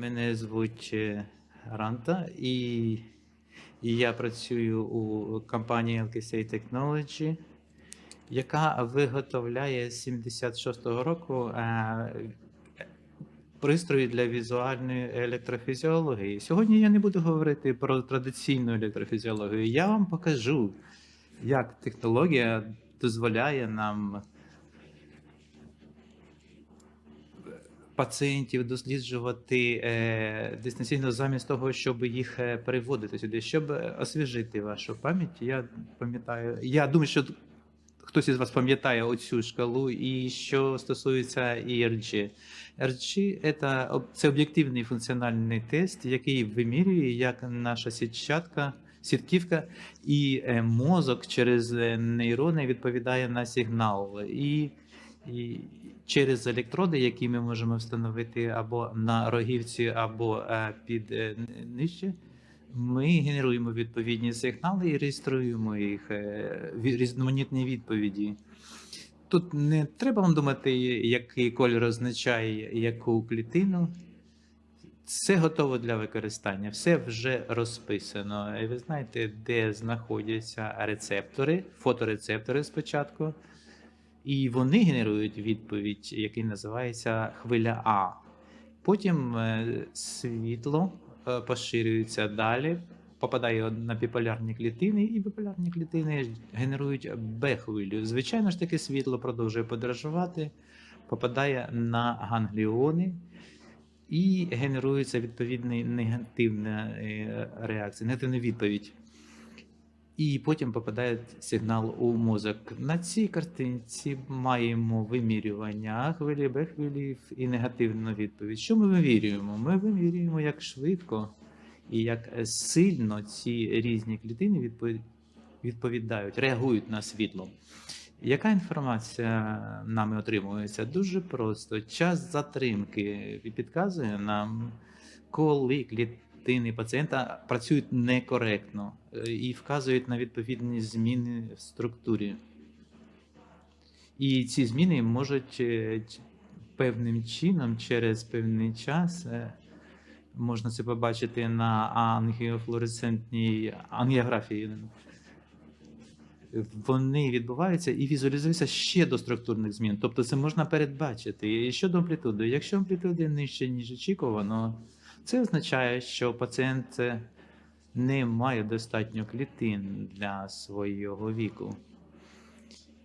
Мене звуть е, Ранта, і, і я працюю у компанії LKSA Technology, яка виготовляє з 76-го року е, пристрої для візуальної електрофізіології. Сьогодні я не буду говорити про традиційну електрофізіологію. Я вам покажу, як технологія дозволяє нам пацієнтів досліджувати е, дистанційно замість того, щоб їх е, переводити сюди, щоб е, освіжити вашу пам'ять. Я пам'ятаю, я думаю, що хтось із вас пам'ятає оцю шкалу, і що стосується ERG. Це, об- це об'єктивний функціональний тест, який вимірює, як наша сітчатка, сітківка і мозок через нейрони відповідає на сигнал. І, і через електроди, які ми можемо встановити або на рогівці, або е, під е, нижче, ми генеруємо відповідні сигнали і реєструємо їх, е, ві- різноманітні відповіді. Тут не треба вам думати, який кольор означає яку клітину. Все готово для використання, все вже розписано. І ви знаєте, де знаходяться рецептори, фоторецептори спочатку, і вони генерують відповідь, який називається хвиля А. Потім е, світло е, поширюється далі, попадає на біполярні клітини, і біполярні клітини генерують Б-хвилю. Звичайно ж таки, світло продовжує подорожувати, попадає на гангліони. І генерується відповідна негативна е, реакція, негативна відповідь. І потім попадає сигнал у мозок. На цій картинці маємо вимірювання хвилі, Б-хвилів і негативну відповідь. Що ми вимірюємо? Ми вимірюємо, як швидко і як сильно ці різні клітини відпо- відповідають, реагують на світло. Яка інформація нами отримується? Дуже просто. Час затримки підказує нам, коли клітини пацієнта працюють некоректно е, і вказують на відповідні зміни в структурі. І ці зміни можуть е, певним чином через певний час. е, Можна це побачити на ангіофлуоресцентній ангіографії вони відбуваються і візуалізуються ще до структурних змін. Тобто це можна передбачити. І щодо амплітуди, якщо амплітуди нижче, ніж очікувано, це означає, що пацієнт е, не має достатньо клітин для свого віку.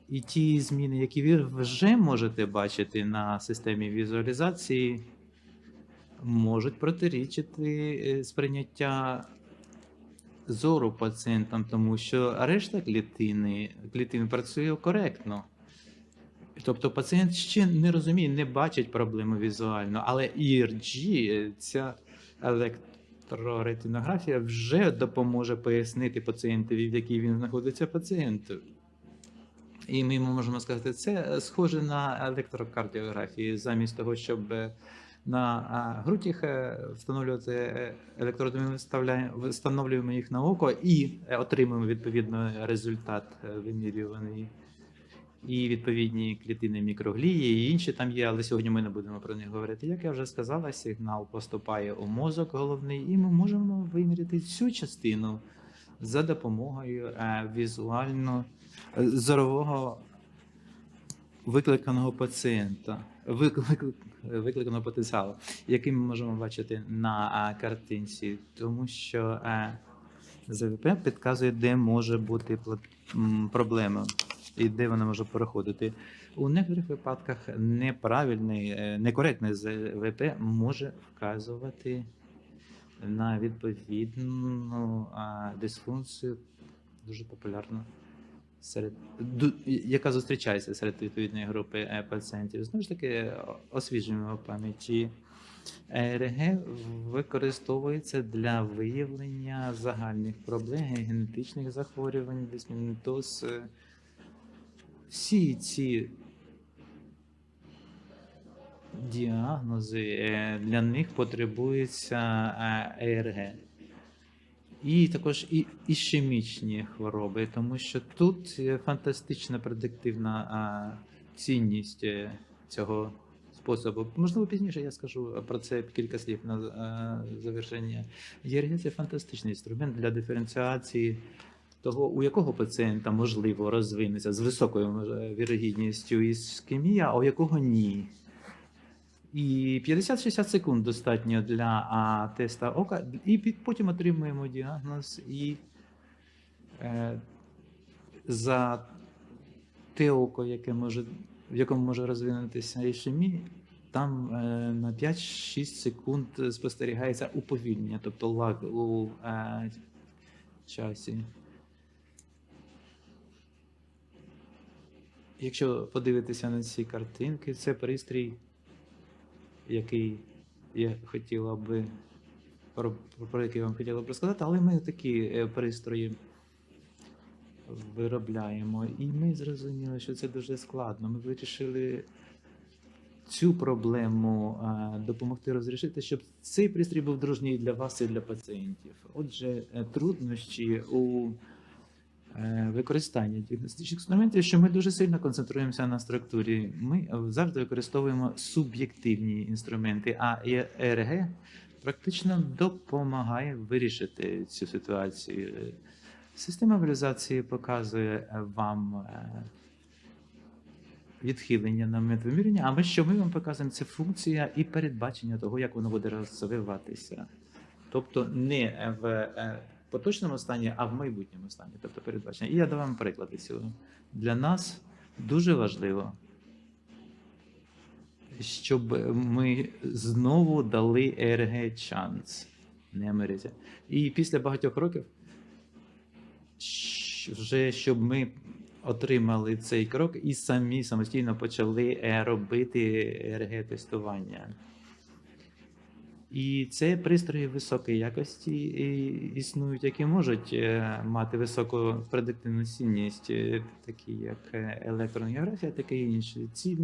І ті зміни, які ви вже можете бачити на системі візуалізації, можуть протирічити е, сприйняття зору пацієнтам, тому що решта клітини, клітин працює коректно. Тобто пацієнт ще не розуміє, не бачить проблему візуально, але ERG, ця електроретинографія вже допоможе пояснити пацієнтові, в якій він знаходиться пацієнт. І ми можемо сказати, це схоже на електрокардіографію, замість того, щоб е, на грудях е, встановлювати е, електроди, ми встановлюємо їх на око і е, отримуємо відповідно результат е, вимірюваний. І відповідні клітини мікроглії, і інші там є, але сьогодні ми не будемо про них говорити. Як я вже сказала, сигнал поступає у мозок головний, і ми можемо виміряти цю частину за допомогою е, візуально е, зорового викликаного пацієнта, виклик, викликаного потенціалу, який ми можемо бачити на картинці, тому що е, ЗВП підказує, де може бути проблема і де вона може переходити. У некоторих випадках неправильний, е, некоректний ЗВП може вказувати на відповідну дисфункцію, дуже популярну серед яка зустрічається серед відповідної групи е, пацієнтів. Знову ж таки, освіжуємо пам'яті. ЕРГ використовується для виявлення загальних проблем, генетичних захворювань, дисмінтоз. Е, Всі ці діагнози е, для них потребується е, ЕРГ. І також і ішемічні хвороби, тому що тут фантастична предиктивна а, цінність е, цього способу. Можливо, пізніше я скажу про це кілька слів на е, завершення. ЄРГ це фантастичний інструмент для диференціації того, у якого пацієнта можливо розвинеться з високою може, вірогідністю іскемія, а у якого ні. І 50-60 секунд достатньо для а, теста ока, і під, потім отримуємо діагноз і е, за те око, яке може, в якому може розвинутися ішемія, там е, на 5-6 секунд спостерігається уповільнення, тобто лаг у е, часі. Якщо подивитися на ці картинки, це пристрій, який я хотіла би про, про який вам хотіла б розказати, але ми такі е, пристрої виробляємо. І ми зрозуміли, що це дуже складно. Ми вирішили цю проблему а, допомогти розрішити, щоб цей пристрій був дружній для вас і для пацієнтів. Отже, е, труднощі у е, використанні діагностичних інструментів, що ми дуже сильно концентруємося на структурі. Ми завжди використовуємо суб'єктивні інструменти, а ЕРГ практично допомагає вирішити цю ситуацію. Система валізації показує вам е, відхилення на момент вимірювання, а ми що ми вам показуємо, це функція і передбачення того, як воно буде розвиватися. Тобто не в е, поточному стані, а в майбутньому стані, тобто передбачення. І я дам вам приклади цього. Для нас дуже важливо, щоб ми знову дали ЕРГ шанс, не Америці. І після багатьох років вже щоб ми отримали цей крок і самі самостійно почали е, робити РГ-тестування. І це пристрої високої якості існують, які можуть е, мати високу предиктивну цінність, е, такі як е, електронгеографія, таке інше. Ці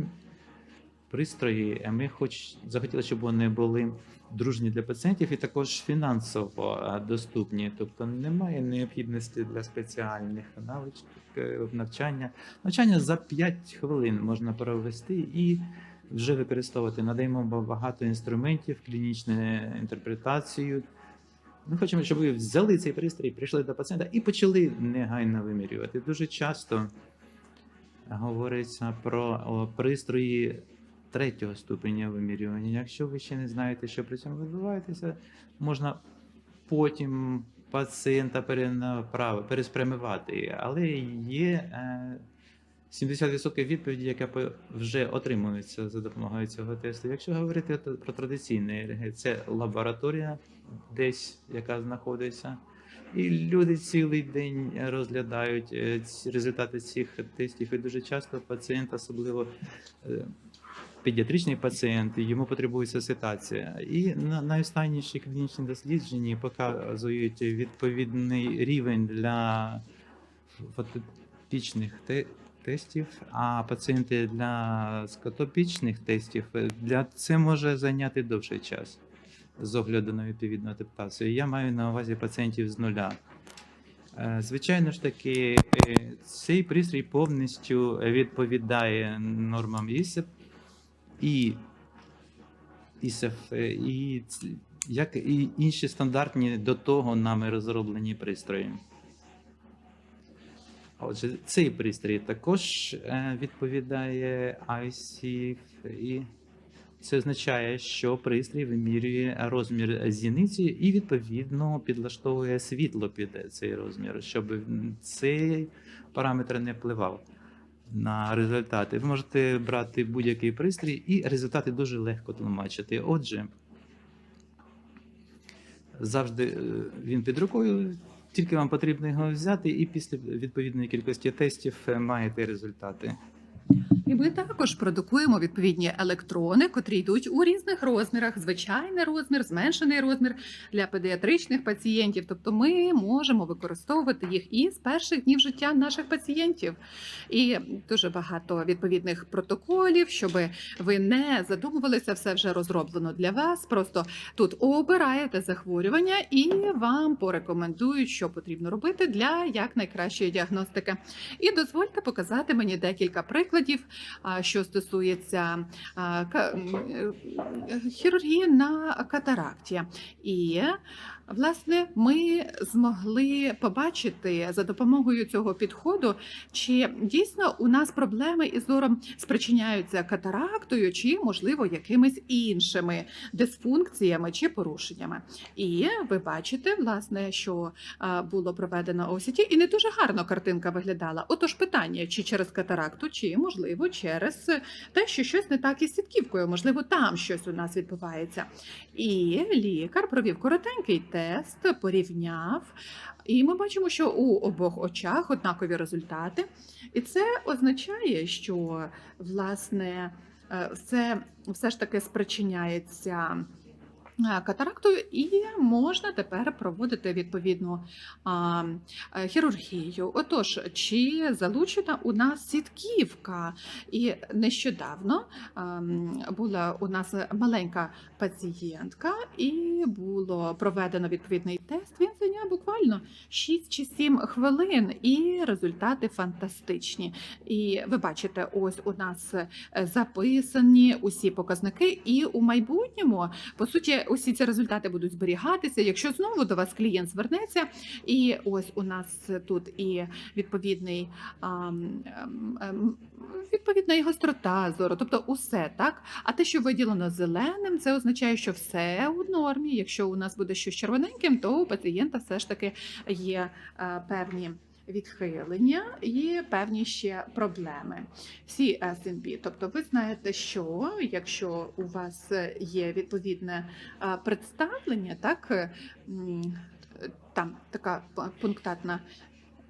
пристрої ми хоч захотіли, щоб вони були дружні для пацієнтів і також фінансово доступні. Тобто немає необхідності для спеціальних навичок навчання. Навчання за 5 хвилин можна провести і вже використовувати. Надаємо багато інструментів, клінічну інтерпретацію. Ми хочемо, щоб ви взяли цей пристрій, прийшли до пацієнта і почали негайно вимірювати. Дуже часто говориться про пристрої третього ступеня вимірювання. Якщо ви ще не знаєте, що при цьому відбувається, можна потім пацієнта переспрямувати. Але є е, 70% відповіді, яка вже отримується за допомогою цього тесту. Якщо говорити про традиційний ЕРГ, це лабораторія десь, яка знаходиться. І люди цілий день розглядають е, результати цих тестів. І дуже часто пацієнт, особливо е, педіатричний пацієнт, йому потребується ситуація. І на найостанніші клінічні дослідження показують відповідний рівень для фототипічних те- тестів, а пацієнти для скотопічних тестів е, для це може зайняти довший час з огляду на відповідну адаптацію. Я маю на увазі пацієнтів з нуля. Е, Звичайно ж таки, е, цей пристрій повністю відповідає нормам ІСЕП і ІСЕФ, і як і інші стандартні до того нами розроблені пристрої. Отже, цей пристрій також е, відповідає ICF, і це означає, що пристрій вимірює розмір зіниці і відповідно підлаштовує світло під цей розмір, щоб цей параметр не впливав на результати. Ви можете брати будь-який пристрій, і результати дуже легко тлумачити. Отже, завжди е, він під рукою. Тільки вам потрібно його взяти, і після відповідної кількості тестів е, маєте результати. І ми також продукуємо відповідні електрони, котрі йдуть у різних розмірах: звичайний розмір, зменшений розмір для педіатричних пацієнтів. Тобто ми можемо використовувати їх і з перших днів життя наших пацієнтів. І дуже багато відповідних протоколів, щоб ви не задумувалися, все вже розроблено для вас. Просто тут обираєте захворювання і вам порекомендують, що потрібно робити для якнайкращої діагностики. І дозвольте показати мені декілька прикладів що стосується е, хірургії на катаракті. І власне ми змогли побачити за допомогою цього підходу, чи дійсно у нас проблеми із зором спричиняються катарактою, чи можливо якимись іншими дисфункціями чи порушеннями. І ви бачите, власне, що було проведено ОСІТі, і не дуже гарно картинка виглядала. Отож, питання, чи через катаракту, чи можливо через те, що щось не так із сітківкою, можливо, там щось у нас відбувається. І лікар провів коротенький тест, порівняв. І ми бачимо, що у обох очах однакові результати. І це означає, що власне це все ж таки спричиняється. Е, Катарактою і можна тепер проводити відповідну е, хірургію. Отож, чи залучена у нас сітківка? І нещодавно ем, була у нас маленька пацієнтка, і було проведено відповідний тест. Він зайняв буквально 6 чи 7 хвилин, і результати фантастичні. І ви бачите, ось у нас записані усі показники, і у майбутньому, по суті, усі ці результати будуть зберігатися. Якщо знову до вас клієнт звернеться, і ось у нас тут і відповідний ем, ем, відповідна і гострота зору, тобто усе так. А те, що виділено зеленим, це означає, що все у нормі. Якщо у нас буде щось червоненьким, то у пацієнта все ж таки є е, певні. Відхилення і певні ще проблеми. Всі SNP. Тобто, ви знаєте, що якщо у вас є відповідне е, представлення, так е, там така пунктатна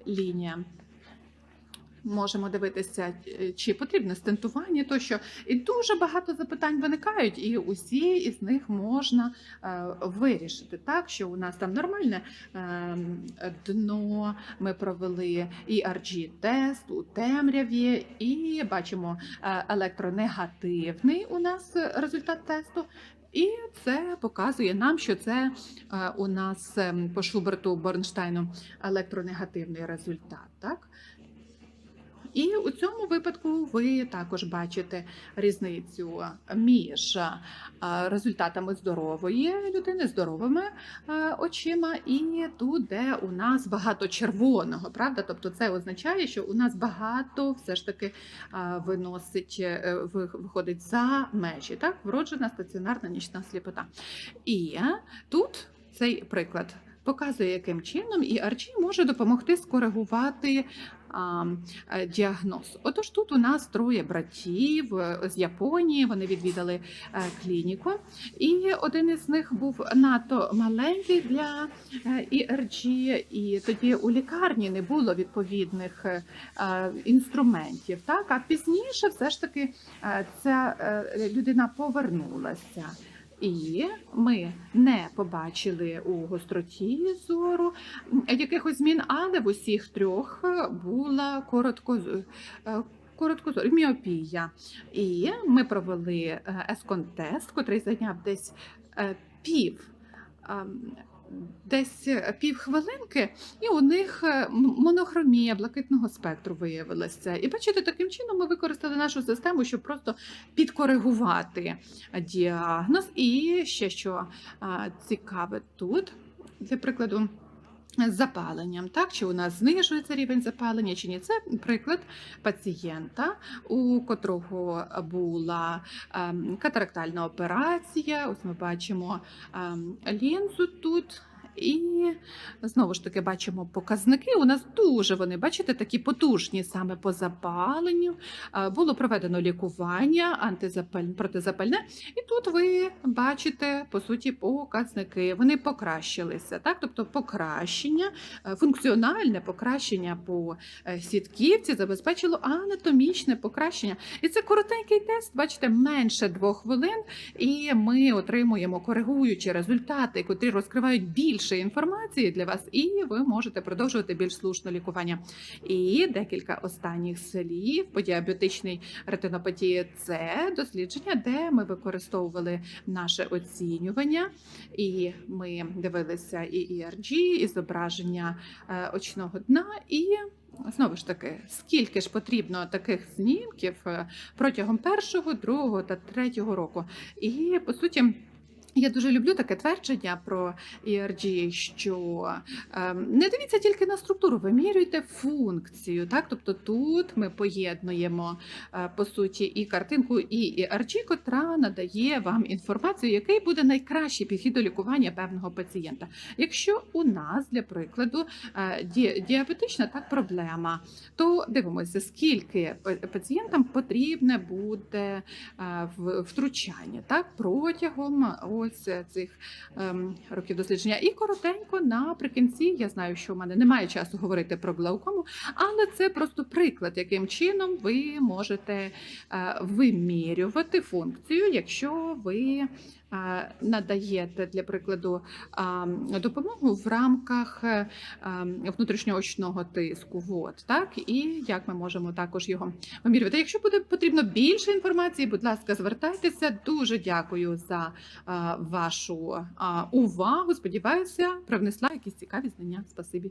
лінія. Можемо дивитися, е, чи потрібне стентування, тощо. І дуже багато запитань виникають, і усі із них можна е, вирішити. Так, що у нас там нормальне е, дно, ми провели ERG-тест у темряві, і бачимо е, електронегативний у нас результат тесту. І це показує нам, що це у нас ем, по Шуберту Борнштайну електронегативний результат. Так? І у цьому випадку ви також бачите різницю між результатами здорової людини, здоровими очима, і тут, де у нас багато червоного, правда? Тобто це означає, що у нас багато все ж таки виносить, е, виходить за межі, так? Вроджена стаціонарна нічна сліпота. І тут цей приклад. Показує, яким чином і Арчі може допомогти скоригувати а, е, діагноз. Отож, тут у нас троє братів е, з Японії. Вони відвідали е, клініку, і один із них був надто маленький для е, і тоді у лікарні не було відповідних інструментів. Так, а пізніше все ж таки ця людина повернулася. І ми не побачили у гостроті зору якихось змін, але в усіх трьох е, була коротко е, короткозор, міопія. І ми провели есконтест, ескон-тест, котрий зайняв десь е, пів. Десь е, півхвилинки, і у них е, монохромія блакитного спектру виявилася. І бачите, таким чином ми використали нашу систему, щоб просто підкоригувати діагноз. І ще що цікаве тут, для прикладу. З запаленням, так чи у нас знижується рівень запалення, чи ні? Це приклад пацієнта, у котрого була ем, катарактальна операція. Ось ми бачимо ем, лінзу тут. І знову ж таки бачимо показники. У нас дуже вони, бачите, такі потужні саме по запаленню. Е, Було проведено лікування антизапаль... протизапальне, і тут ви бачите по суті показники. Вони покращилися, так? Тобто покращення, е, функціональне покращення по е, сітківці забезпечило анатомічне покращення. І це коротенький тест, бачите, менше двох хвилин, і ми отримуємо коригуючі результати, котрі розкривають більше більше інформації для вас, і ви можете продовжувати більш слушне лікування. І декілька останніх слів по діабетичній ретинопатії це дослідження, де ми використовували наше оцінювання, і ми дивилися і ERG, і зображення е, очного дна, і знову ж таки, скільки ж потрібно таких знімків е, протягом першого, другого та третього року. І по суті. Я дуже люблю таке твердження про ERG, що ем, не дивіться тільки на структуру, вимірюйте функцію. Так? Тобто тут ми поєднуємо е, по суті і картинку, і ERG, котра надає вам інформацію, який буде найкращий підхід до лікування певного пацієнта. Якщо у нас, для прикладу, е, ді- діабетична так проблема, то дивимося, скільки па- пацієнтам потрібне буде е, втручання так протягом ось цих ем, років дослідження. І коротенько наприкінці я знаю, що в мене немає часу говорити про глаукому, але це просто приклад, яким чином ви можете е, вимірювати функцію, якщо ви. Надаєте для прикладу допомогу в рамках е, внутрішньоочного тиску. От, так і як ми можемо також його вимірювати. Якщо буде потрібно більше інформації, будь ласка, звертайтеся. Дуже дякую за вашу увагу. Сподіваюся, привнесла якісь цікаві знання. Спасибі.